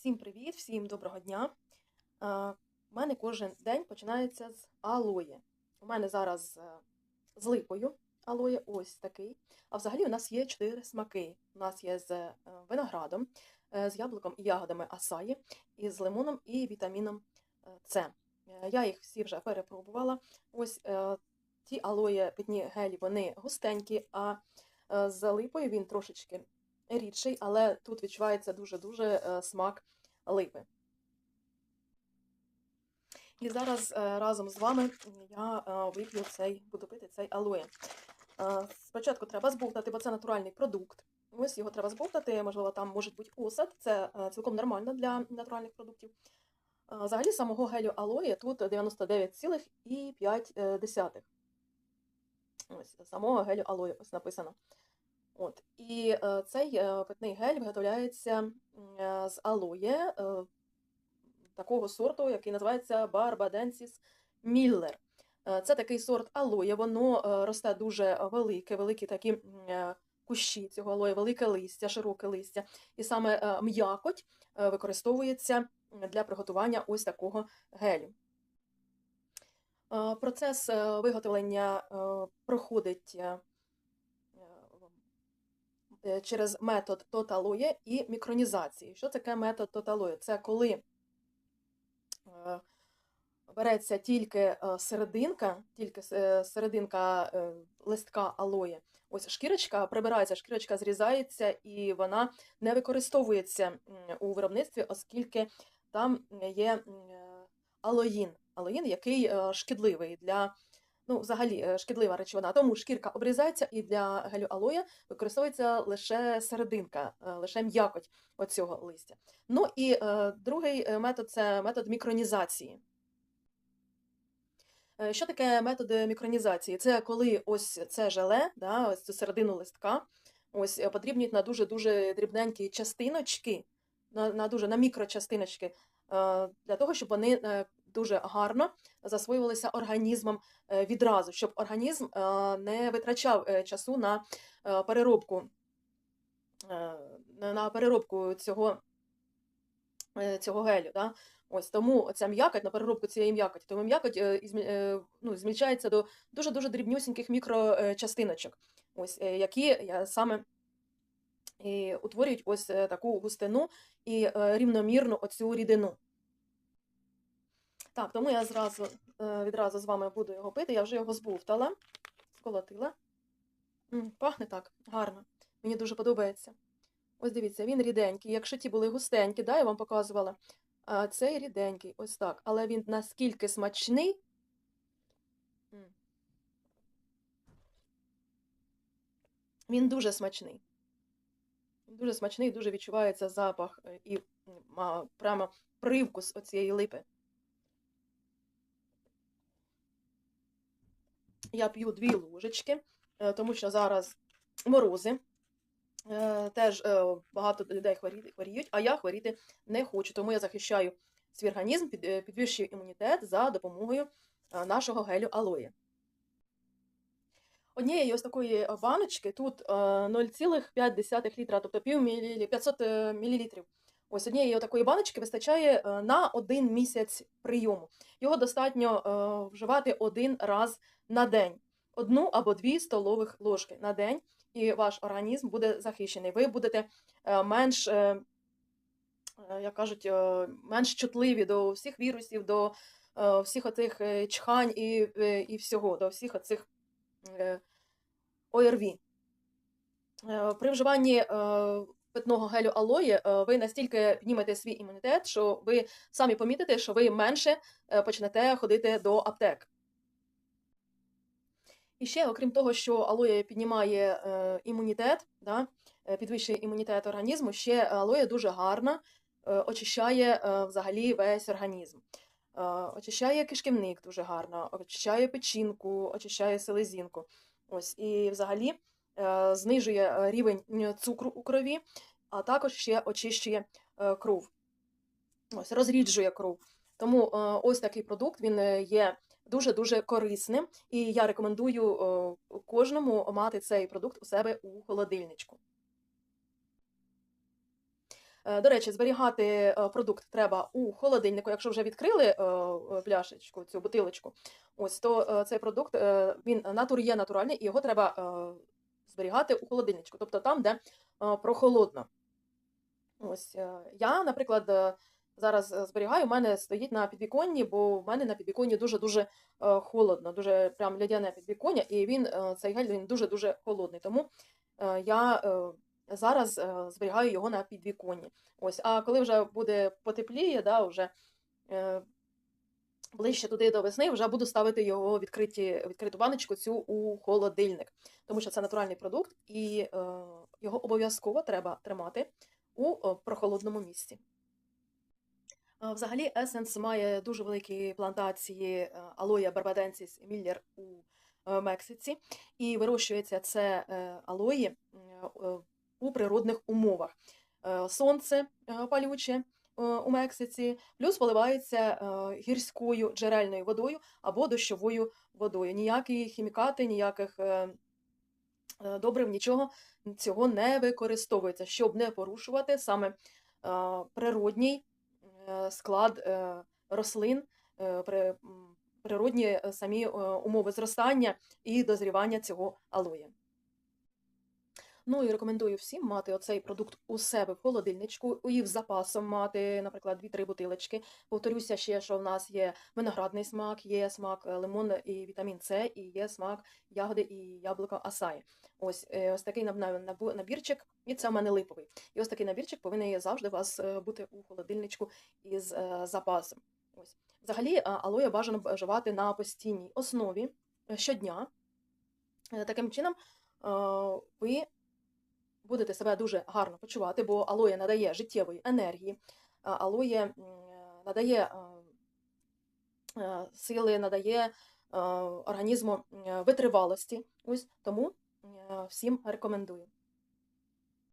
Всім привіт, всім доброго дня. Е, У мене кожен день починається з алоє. У мене зараз е, з липою алоє ось такий. А взагалі у нас є чотири смаки. У нас є з е, виноградом, е, з яблуком і ягодами асаї, і з лимоном і вітаміном е, С. Е, Я їх всі вже перепробувала. Ось е, ті алоє питні гелі, вони густенькі, а е, з липою він трошечки рідший, але тут відчувається дуже-дуже е, смак липи. І зараз е, разом з вами я е, вип'ю цей, буду пити цей алоє. Спочатку треба збовтати, бо це натуральний продукт. Ось його треба збовтати, можливо, там може бути осад, це цілком нормально для натуральних продуктів. Взагалі, самого гелю алоє тут 99,5. Ось самого гелю алоє ось написано. От. І е, цей е, питний гель виготовляється е, з алоє такого сорту, який називається Miller. Е, Це такий сорт алоє, воно росте дуже велике, великі такі кущі цього алоє, велике листя, широке листя. І саме м'якоть використовується для приготування ось такого гелю. Процес виготовлення проходить через метод тоталоє і мікронізації. Що таке метод тоталоє? Це коли е, береться тільки е, серединка, тільки е, серединка е, листка алоє. Ось шкірочка прибирається, шкірочка зрізається, і вона не використовується у виробництві, оскільки там є е, алоїн, алоїн, який е, шкідливий для ну, взагалі е, шкідлива речовина. Тому шкірка обрізається, і для гелю алоє використовується лише серединка, е, лише м'якоть оцього листя. Ну і е, другий метод це метод мікронізації. Що таке метод мікронізації? Це коли ось це желе, да, ось цю середину листка, ось подрібнюють на дуже-дуже дрібненькі частиночки, на, на дуже на мікрочастиночки, для того, щоб вони дуже гарно засвоювалися організмом е, відразу, щоб організм е, не витрачав е, часу на переробку, на переробку цього, цього гелю. Да? Ось тому ця м'якоть на переробку цієї м'якоті, тому м'якоть ну, змільчається до дуже-дуже дрібнюсіньких мікрочастиночок, ось, які саме і утворюють ось таку густину і рівномірну оцю рідину. Так, тому я зразу е, відразу з вами буду його пити. Я вже його збовтала, сколотила. Пахне так гарно. Мені дуже подобається. Ось дивіться, він ріденький. Якщо ті були густенькі, да, я вам показувала. Цей ріденький, ось так. Але він наскільки смачний. Він дуже смачний. Дуже смачний, дуже відчувається запах е, і прямо привкус оцієї липи. Я п'ю дві ложечки, е, тому що зараз морози. Е, Теж е, багато людей хворіють, а я хворіти не хочу. Тому я захищаю свій організм, підвищую імунітет за допомогою нашого гелю алоє. Однієї ось такої баночки тут е, 0,5 літра, тобто пів 500 е, мілілітрів. Ось однієї такої баночки вистачає е, на один місяць прийому. Його достатньо е, вживати один раз на день, одну або дві столових ложки на день, і ваш організм буде захищений. Ви будете е, менш, як кажуть, менш чутливі до всіх вірусів, до всіх оцих чхань і, і всього, до всіх оцих ОРВІ. При вживанні питного гелю алоє е, ви настільки піднімете свій імунітет, що ви самі помітите, що ви менше е, почнете ходити до аптек. І ще, окрім того, що алоє піднімає е, імунітет, да, підвищує імунітет організму, ще алоє дуже гарно е, очищає взагалі весь організм. Очищає кишківник дуже гарно, очищає печінку, очищає селезінку. Ось, і взагалі знижує е, рівень цукру у крові, а також ще очищує е, кров. Ось, розріджує кров. Тому е, ось такий продукт він е, є дуже-дуже корисним, і я рекомендую е, кожному мати цей продукт у себе у холодильничку. Е, До речі, зберігати е, продукт треба у холодильнику. Якщо вже відкрили е, е, пляшечку, цю бутилочку, ось то е, цей продукт е, він натур є натуральний, і його треба е, зберігати у холодильничку, тобто там, де е, прохолодно. Ось е, я, наприклад, е, зараз зберігаю, у мене стоїть на підвіконні, бо в мене на підвіконні дуже-дуже холодно, дуже прям лядяне підвіконня, і він цей гель він дуже-дуже холодний. Тому я зараз зберігаю його на підвіконні. Ось, а коли вже буде потепліє, да, вже ближче туди до весни, вже буду ставити його відкриті, відкриту баночку цю у холодильник, тому що це натуральний продукт, і е, його обов'язково треба тримати у е, прохолодному місці. Е, Взагалі, Essence має дуже великі плантації алоя барбаденсіс міллер у е, Мексиці, і вирощується це алої у природних умовах. Сонце палюче у Мексиці, плюс поливається е, гірською джерельною водою або дощовою водою. Ніякі хімікати, ніяких е, е, добрив, нічого цього не використовується, щоб не порушувати саме е, природній е, склад е, рослин, е, природні е, самі е, умови зростання і дозрівання цього алоя. Ну і рекомендую всім мати оцей продукт у себе в холодильничку, і в запасом мати, наприклад, 2-3 бутилочки. Повторюся ще, що в нас є виноградний смак, є смак е, лимон і вітамін С, і є смак ягоди і яблука асаї. Ось, е, ось такий набірчик, і це в мене липовий. І ось такий набірчик повинен завжди у вас е, бути у холодильничку із запасом. Ось. Взагалі, алоє бажано вживати на постійній основі щодня. Таким чином, ви будете себе дуже гарно почувати, бо алоє надає життєвої енергії, алоє надає е, е, сили, надає е, організму витривалості. Ось тому всім рекомендую.